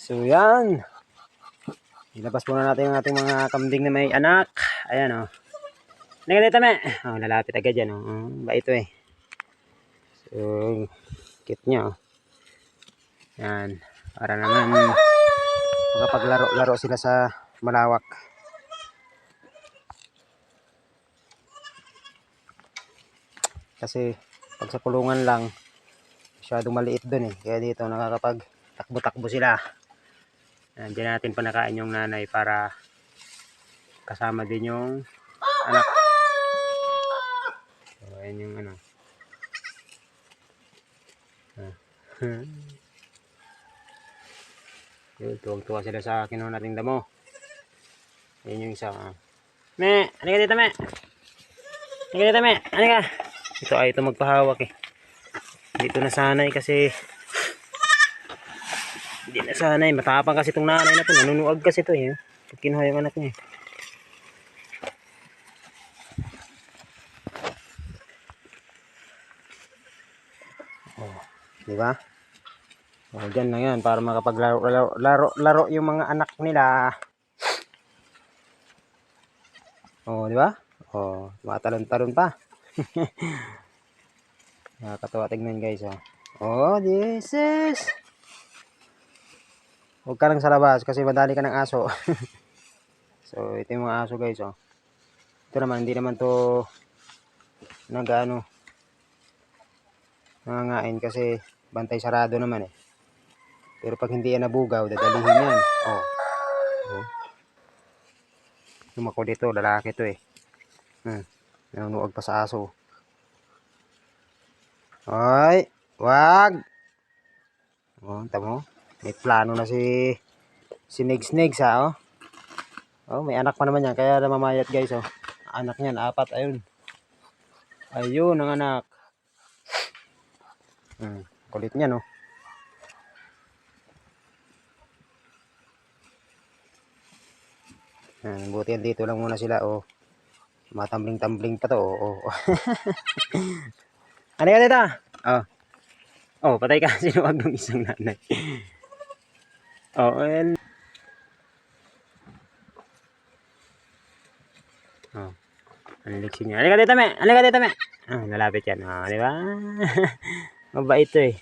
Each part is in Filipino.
So yan. Ilabas muna natin ang ating mga kambing na may anak. Ayan o. Oh. Naganda dito me. Oh, lalapit agad yan. Oh. Oh, ba ito eh. So, cute niya oh. Yan. Para naman makapaglaro-laro sila sa malawak. Kasi pag sa kulungan lang, masyadong maliit dun eh. Kaya dito nakakapag takbo-takbo sila. Yan, dyan natin panakain yung nanay para kasama din yung anak. So, ayan yung ano. Ah. Yun, tuwang-tuwa sila sa kinuha nating damo. Yan yung isa. ah. Me, ano ka dito, me? Ano ka dito, me? Ano ka? Ito ay ito magpahawak eh. Dito nasanay kasi hindi nasanay. Matapang kasi itong nanay na to. Nanunuag kasi ito eh. Pag kinuha yung anak niya. Oh, di ba? Oh, dyan lang yan para makapaglaro laro, laro, laro yung mga anak nila. Oh, di ba? Oh, matalon-talon pa. Nakakatawa tignan guys, oh. Oh, this is... Huwag ka lang sa labas kasi madali ka ng aso. so, ito yung mga aso guys, oh. Ito naman, hindi naman to nag-ano nangangain kasi bantay sarado naman eh. Pero pag hindi yan nabugaw, dadalihin yan. Oh. oh. Lumako dito, lalaki to eh. Hmm. Nanunuag pa sa aso. Hoy, wag. Oh, tamo. May plano na si si Negs Negs ha, oh. Oh, may anak pa naman yan, kaya namamayat guys, oh. Anak niyan, apat, ayun. Ayun ang anak. Hmm, kulit niya, no. Hmm, buti yan dito lang muna sila, oh. Matambling-tambling pa to, oh. oh. ano ka dito? Oh. Oh, patay ka. Sinuwag ng isang nanay. Oh, well. Oh. Ang liksi niya. Halika dito, me. Halika dito, me. Ah, nalapit yan. Ah, di ba? Mabait to eh.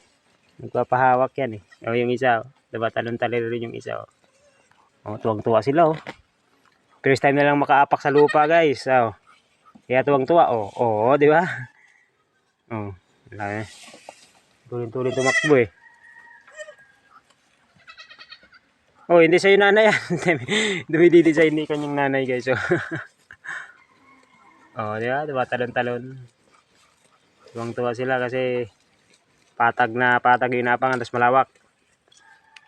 Nagpapahawak yan eh. Oh, yung isa. Oh. Diba, talon-talon rin yung isa. Oh, oh tuwang-tuwa sila, oh. First time na lang makaapak sa lupa, guys. Oh. Kaya tuwang-tuwa, oh. Oh, di ba? Oh, wala eh. Tuloy-tuloy tumakbo eh. Oh, hindi sa'yo nanay yan. Dumididi-design ni kanyang nanay, guys. Oh. oh, di ba? Diba, talon-talon. Tuwang-tuwa sila kasi patag na patag yung napangan, tapos malawak.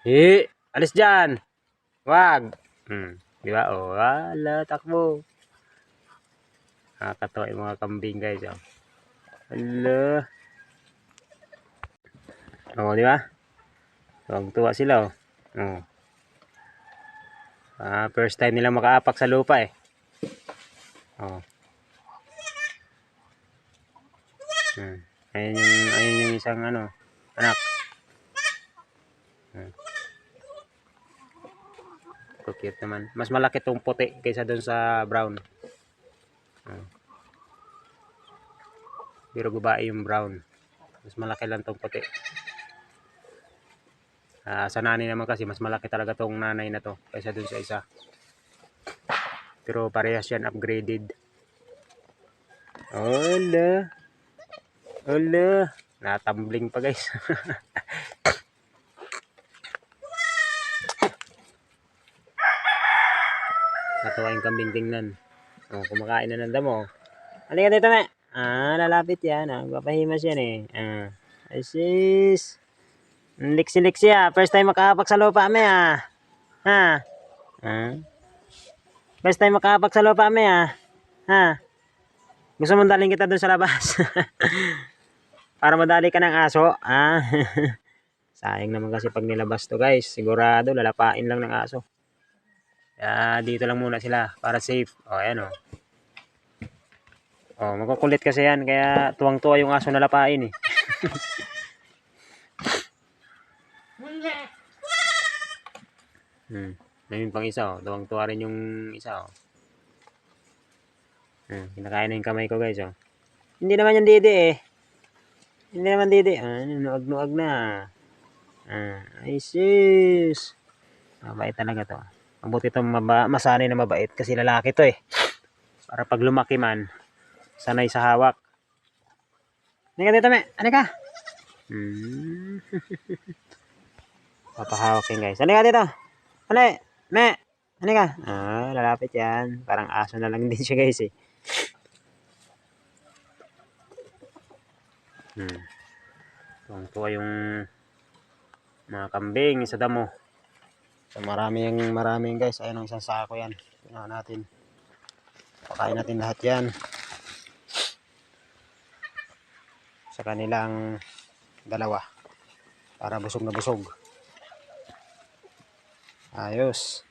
Eh, alis dyan. Wag. Hmm. Di ba? Oh, wala, takbo. Nakakatawa yung mga kambing, guys. Oh. Hala. Oh, di ba? Tuwang-tuwa sila, oh. Oh. Ah, first time nila makaapak sa lupa, eh. Oh. Hmm. Ayun yung, ayun yung isang ano, anak. Hmm. So cute naman. Mas malaki tong puti kaysa doon sa brown. Hmm. Pero babae yung brown. Mas malaki lang tong puti. Ah, sa nanay naman kasi mas malaki talaga tong nanay na to kaysa dun sa isa. Pero parehas yan upgraded. Hola. Hola. Natambling pa guys. Natuwa yung kambing tingnan. Oh, kumakain na ng damo. Halika dito, me. Ah, lalapit yan. Ah. Papahimas yan eh. Ah. Asis. Liksi-liksi ah. First time makahapak sa lupa, me ah. Ha? Ah. First time makahapak sa lupa, me ah. Ha? Gusto mong daling kita doon sa labas? Para madali ka ng aso? Ah. Sayang naman kasi pag nilabas to guys. Sigurado lalapain lang ng aso. Kaya dito lang muna sila para safe. O, ayan o. Oh, magkukulit kasi yan. Kaya tuwang-tuwa yung aso na lapain eh. Hmm. May pang isa, oh. Tuwang-tuwa rin yung isa, oh. Hmm. Kinakain na yung kamay ko, guys, oh. Hindi naman yung didi, eh. Hindi naman didi. Ah, nuag-nuag na. Ah, ay, sis. Mabait talaga to. Mabuti to maba masanay na mabait kasi lalaki to, eh. Para pag lumaki man, sanay sa hawak. Ano ka dito, me? Ano ka? Hmm. Papahawak yan, guys. Ano ka dito? Ano, me? Ano ka? Ah, lalapit yan. Parang aso na lang din siya, guys, eh. Hmm. Tuwang-tuwa yung mga kambing sa damo. So, marami yung marami yung guys. Ayun ang isang sako yan. Tingnan natin. Pakain natin lahat yan. Sa kanilang dalawa. Para busog na busog. Ayos.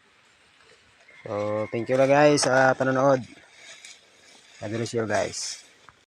So, thank you na guys sa panonood. God bless you guys.